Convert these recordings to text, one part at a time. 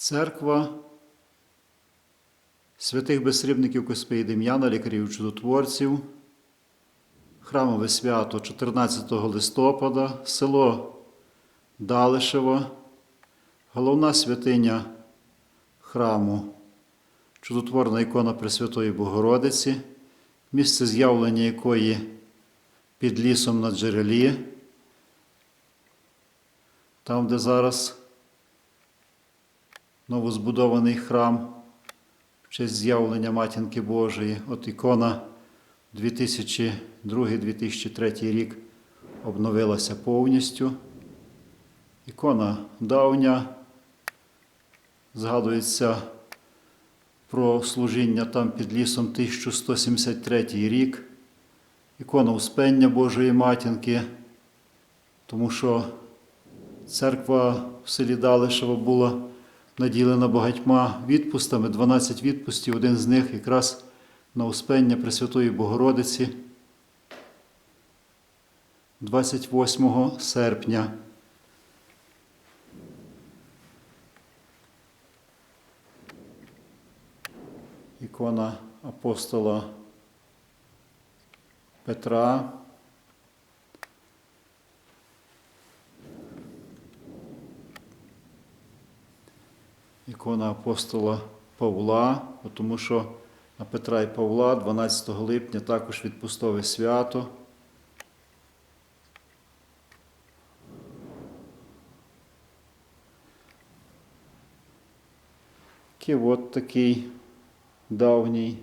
Церква святих безсрібників Коспії Дем'яна, лікарів чудотворців, храмове свято 14 листопада, село Далишево, головна святиня храму, чудотворна ікона Пресвятої Богородиці, місце з'явлення якої під лісом на джерелі, там, де зараз новозбудований храм в честь з'явлення Матінки Божої. От ікона 2002-2003 рік обновилася повністю. Ікона давня, згадується про служіння там під лісом 1173 рік. Ікона Успення Божої Матінки, тому що церква в селі Далишево була наділена багатьма відпустами, 12 відпустів, один з них якраз на Успення Пресвятої Богородиці 28 серпня. Ікона апостола Петра. Ікона апостола Павла, тому що на Петра і Павла 12 липня також відпустове свято. Кивот такий давній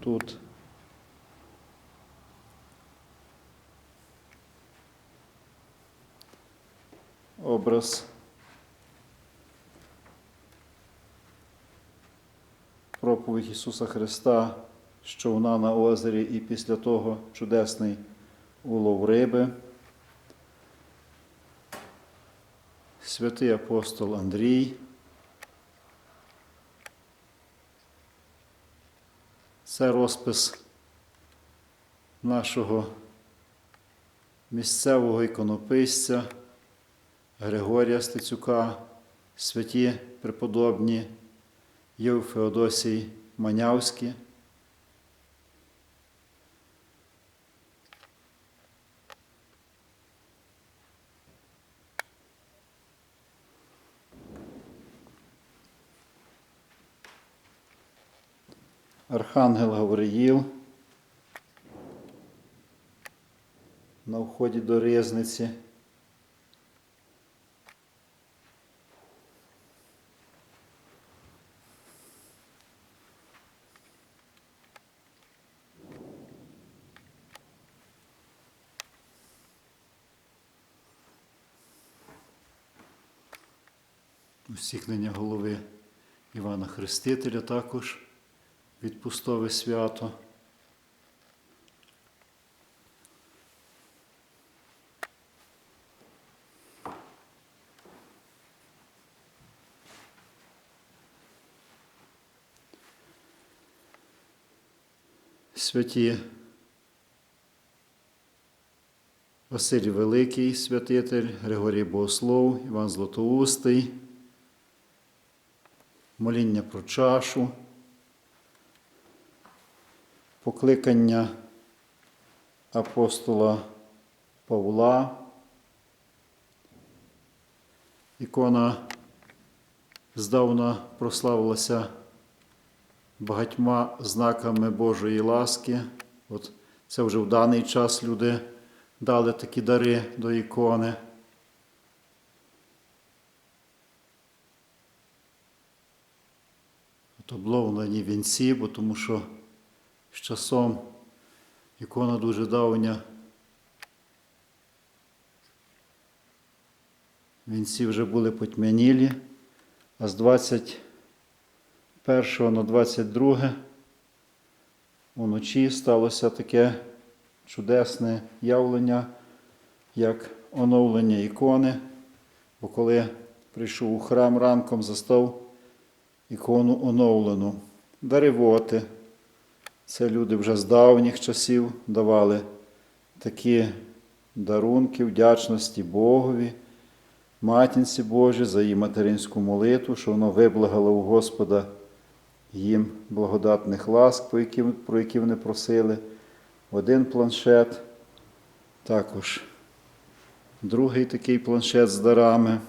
тут. Образ проповідь Ісуса Христа, що вона на озері, і після того чудесний улов риби. Святий апостол Андрій. Це розпис нашого місцевого іконописця Григорія Стецюка, святі преподобні Єв Феодосій Манявський. Архангел Гавриїл на вході до ризниці. Усікнення голови Івана Хрестителя також відпустове свято. Святі Василь Великий, святитель, Григорій Богослов, Іван Златоустий, моління про чашу, покликання апостола Павла, ікона здавна прославилася багатьма знаками Божої ласки. От це вже в даний час люди дали такі дари до ікони. Обловлені вінці, бо тому що з часом ікона дуже давня. Вінці вже були потьмянілі, а з 21 на 22 уночі сталося таке чудесне явлення, як оновлення ікони. Бо коли прийшов у храм ранком, застав ікону оновлену. Даривоти. Це люди вже з давніх часів давали такі дарунки вдячності Богові, Матінці Божій за її материнську молитву, що воно виблагало у Господа їм благодатних ласк, про які, вони просили. Один планшет, також другий такий планшет з дарами.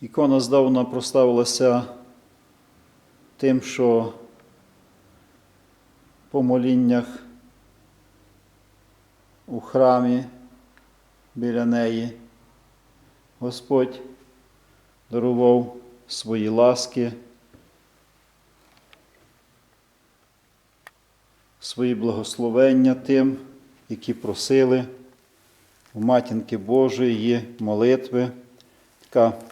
Ікона здавна проставилася тим, що по моліннях у храмі біля неї Господь дарував свої ласки, свої благословення тим, які просили у матінки Божої її молитви. Така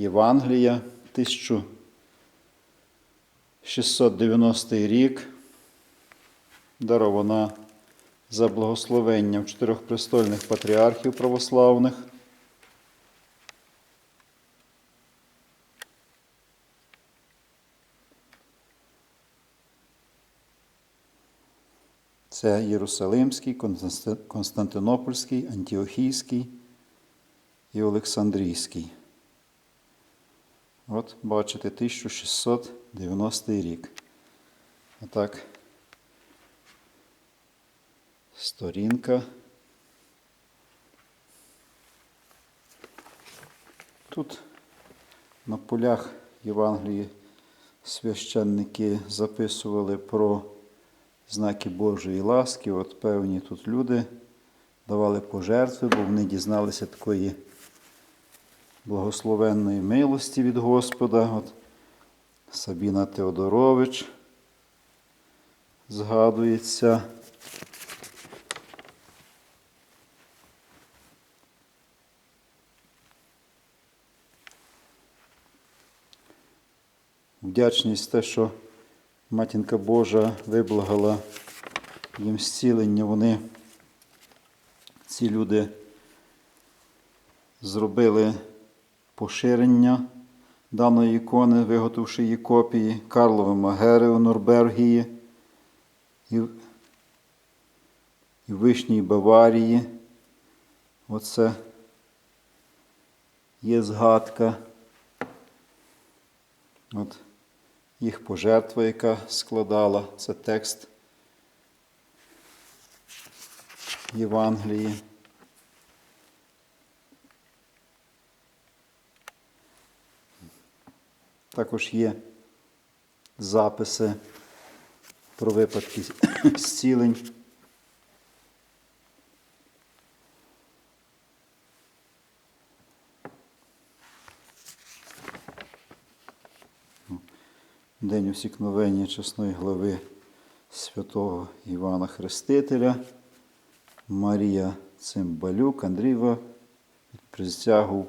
Євангелія 1690 рік, дарована за благословенням чотирьох престольних патріархів православних. Це Єрусалимський, Константинопольський, Антіохійський і Олександрійський. От бачите, 1690 рік. Отак. Сторінка. Тут на полях Євангелії священники записували про знаки Божої ласки. От певні тут люди давали пожертви, бо вони дізналися такої благословенної милості від Господа. От Сабіна Теодорович згадується. Вдячність те, що Матінка Божа виблагала їм зцілення, вони, ці люди, зробили поширення даної ікони, виготовивши її копії Карлове Магери у Норбергії і Вишній Баварії. Оце є згадка. От їх пожертва, яка складала, це текст Євангелії. Також є записи про випадки зцілень. День усікновення чесної глави святого Івана Хрестителя, Марія Цимбалюк, Андрієва присягу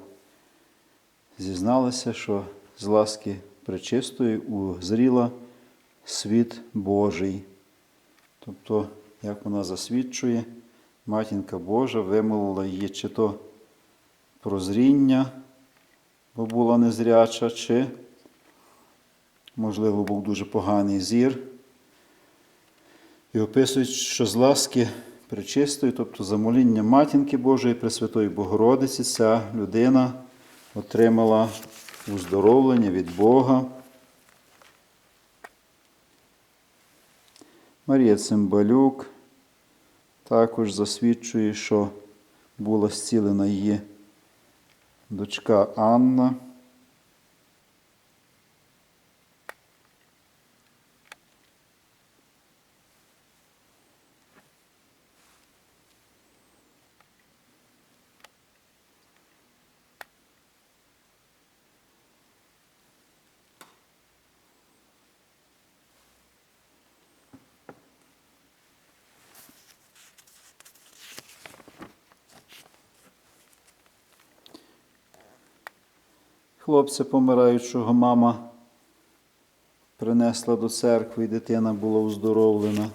зізналася, що з ласки пречистої узріла світ Божий. Тобто, як вона засвідчує, матінка Божа вимолила її чи то прозріння, бо була незряча, чи можливо, був дуже поганий зір. І описують, що з ласки причистої, тобто за молінням Матінки Божої Пресвятої Богородиці, ця людина отримала уздоровлення від Бога. Марія Цимбалюк також засвідчує, що була зцілена її дочка Анна. Хлопця помираючого мама принесла до церкви, і дитина була уздоровлена.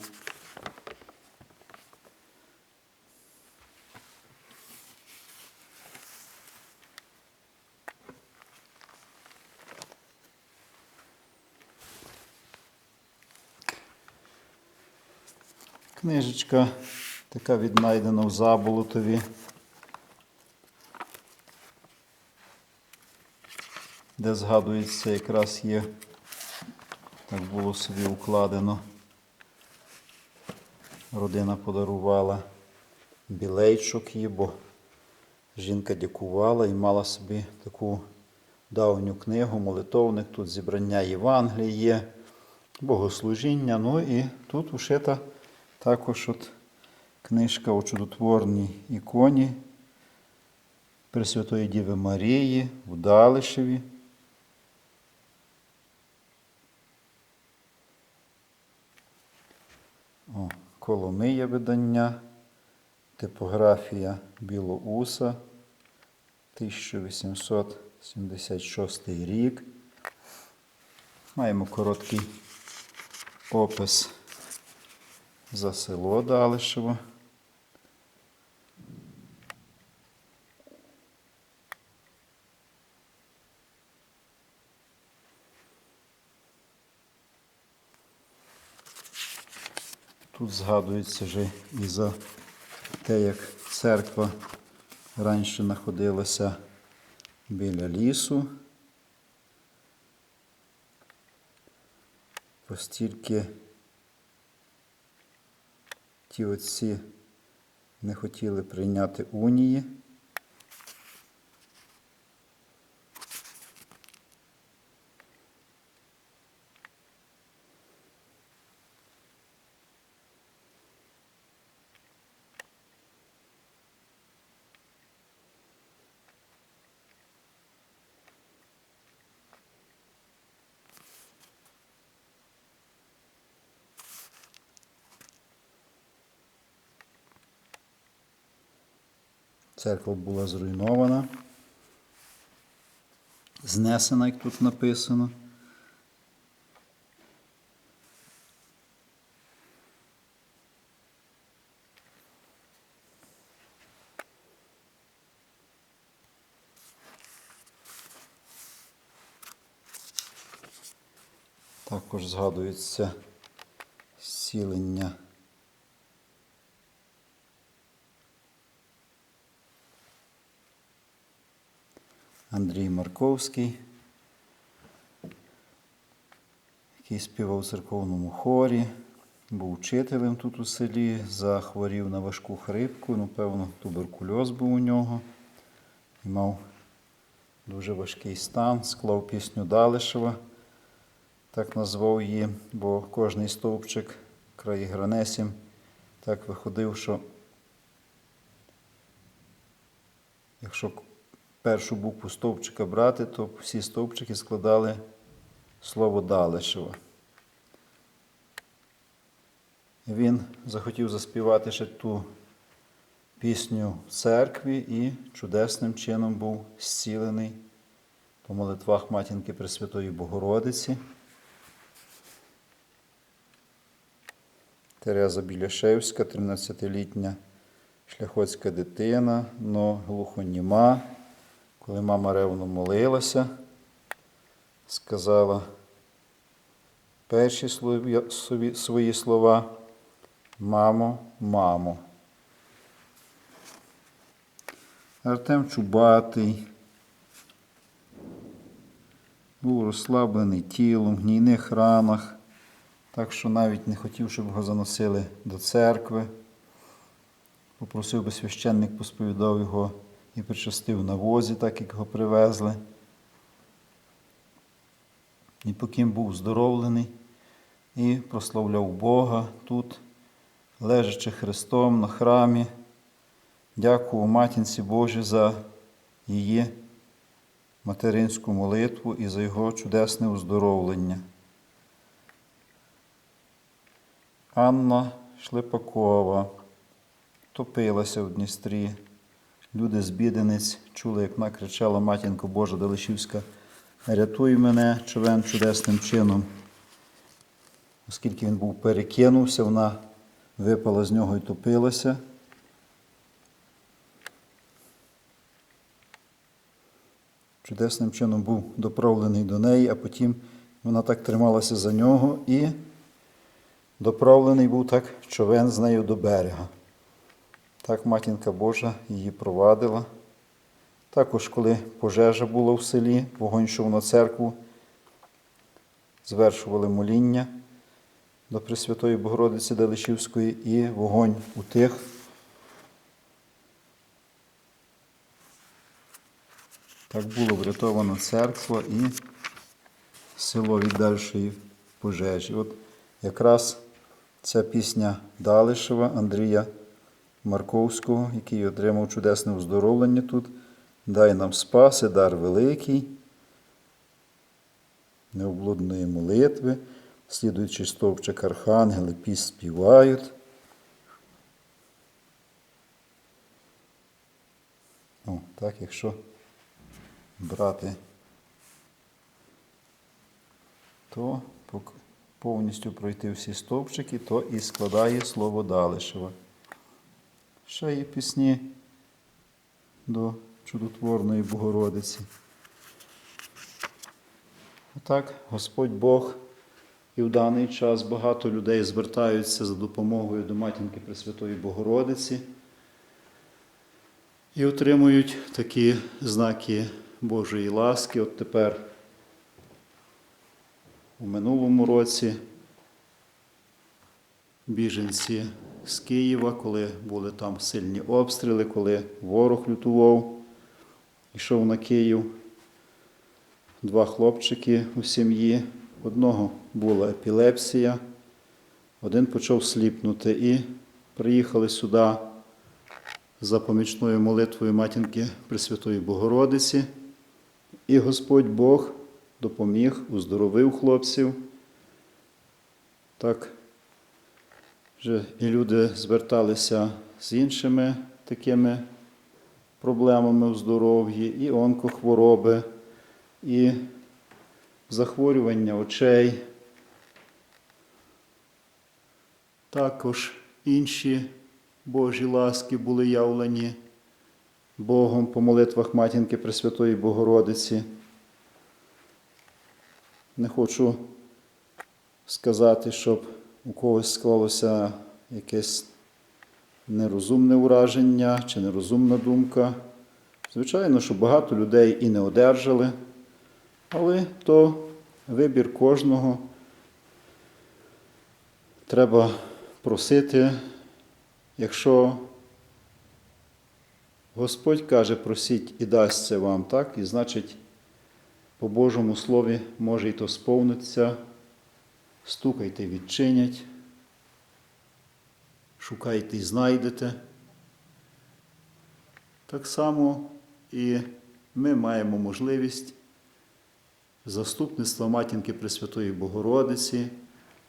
Книжечка така віднайдена в Заболотові. Де згадується, якраз є, так було собі укладено. Родина подарувала білейчок їй, бо жінка дякувала і мала собі таку давню книгу, молитовник. Тут зібрання Євангелії є, богослужіння. Ну і тут ушита також от книжка у чудотворній іконі Пресвятої Діви Марії в Далишеві. О, Коломия видання, типографія Білоуса, 1876 рік. Маємо короткий опис за село Далишево. Тут згадується вже і за те, як церква раніше знаходилася біля лісу. Постільки ті отці не хотіли прийняти унії. Церква була зруйнована, знесена, як тут написано. Також згадується зцілення Андрій Марковський, який співав у церковному хорі, був вчителем тут у селі, захворів на важку хрипку, ну, певно, туберкульоз був у нього і мав дуже важкий стан, склав пісню Далишева, так назвав її, бо кожний стовпчик краї гранесім так виходив, що якщо першу букву стовпчика брати, то всі стовпчики складали слово Далешева. Він захотів заспівати ще ту пісню в церкві і чудесним чином був зцілений по молитвах матінки Пресвятої Богородиці. Тереза Біляшевська, 13-літня шляхотська дитина, но глухоніма. Коли мама ревно молилася, сказала перші свої слова Мамо, мамо. Артем Чубатий був розслаблений тілом, в гнійних ранах, так що навіть не хотів, щоб його заносили до церкви. Попросив би священник посповідав його і причастив на возі, так як його привезли. І поким був здоровлений і прославляв Бога тут, лежачи Христом на храмі, дякував матінці Божій за її материнську молитву і за його чудесне оздоровлення. Анна Шлепакова топилася в Дністрі. Люди з бідениць чули, як вона кричала Матінко Божа Далишівська, рятуй мене, човен чудесним чином. Оскільки він був перекинувся, вона випала з нього і топилася. Чудесним чином був доправлений до неї, а потім вона так трималася за нього і доправлений був так човен з нею до берега. Так матінка Божа її провадила, Також, коли пожежа була в селі, вогонь йшов на церкву, звершували моління до Пресвятої Богородиці Далишівської і вогонь утих. Так було врятована церква і село від дальшої пожежі. От якраз ця пісня Далишева Андрія Марковського, який отримав чудесне оздоровлення тут. Дай нам спаси, дар великий, необлудної молитви, слідуючи стовпчик архангели, піс співають. О, так, якщо брати, то повністю пройти всі стовпчики, то і складає слово Далишева. Ще є пісні до чудотворної Богородиці. Так, Господь Бог і в даний час багато людей звертаються за допомогою до матінки Пресвятої Богородиці і отримують такі знаки Божої ласки. От тепер у минулому році біженці з Києва, коли були там сильні обстріли, коли ворог лютував, йшов на Київ. Два хлопчики у сім'ї. Одного була епілепсія, один почав сліпнути і приїхали сюди за помічною молитвою матінки Пресвятої Богородиці. І Господь Бог допоміг, уздоровив хлопців. Так вже і люди зверталися з іншими такими проблемами у здоров'ї, і онкохвороби, і захворювання очей. Також інші Божі ласки були явлені Богом по молитвах Матінки Пресвятої Богородиці. Не хочу сказати, щоб у когось склалося якесь нерозумне ураження чи нерозумна думка. Звичайно, що багато людей і не одержали, але то вибір кожного. Треба просити, якщо Господь каже, просіть і дасться вам, так, і значить, по Божому Слові може і то сповниться, стукайте, відчинять, шукайте і знайдете. Так само і ми маємо можливість заступництва матінки Пресвятої Богородиці,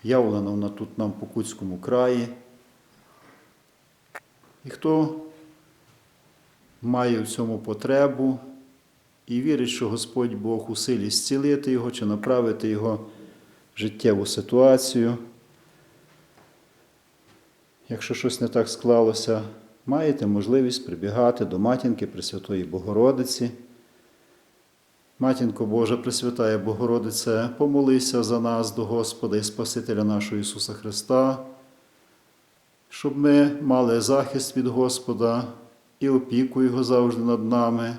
явлена вона тут нам по Кутському краї. І хто має в цьому потребу і вірить, що Господь Бог у силі зцілити його чи направити його життєву ситуацію. Якщо щось не так склалося, маєте можливість прибігати до матінки Пресвятої Богородиці. Матінко Божа Пресвятая Богородице, помолися за нас до Господа і Спасителя нашого Ісуса Христа, щоб ми мали захист від Господа і опіку Його завжди над нами.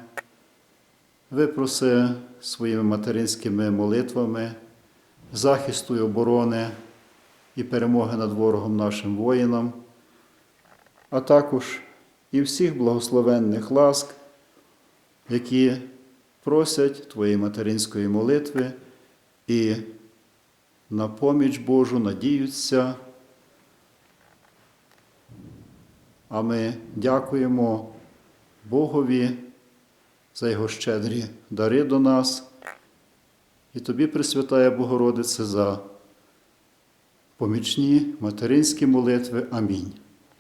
Випроси своїми материнськими молитвами, захисту і оборони і перемоги над ворогом нашим воїнам, а також і всіх благословенних ласк, які просять Твоєї материнської молитви і на поміч Божу надіються. А ми дякуємо Богові за Його щедрі дари до нас і Тобі, Пресвятая Богородице, за помічні материнські молитви. Амінь.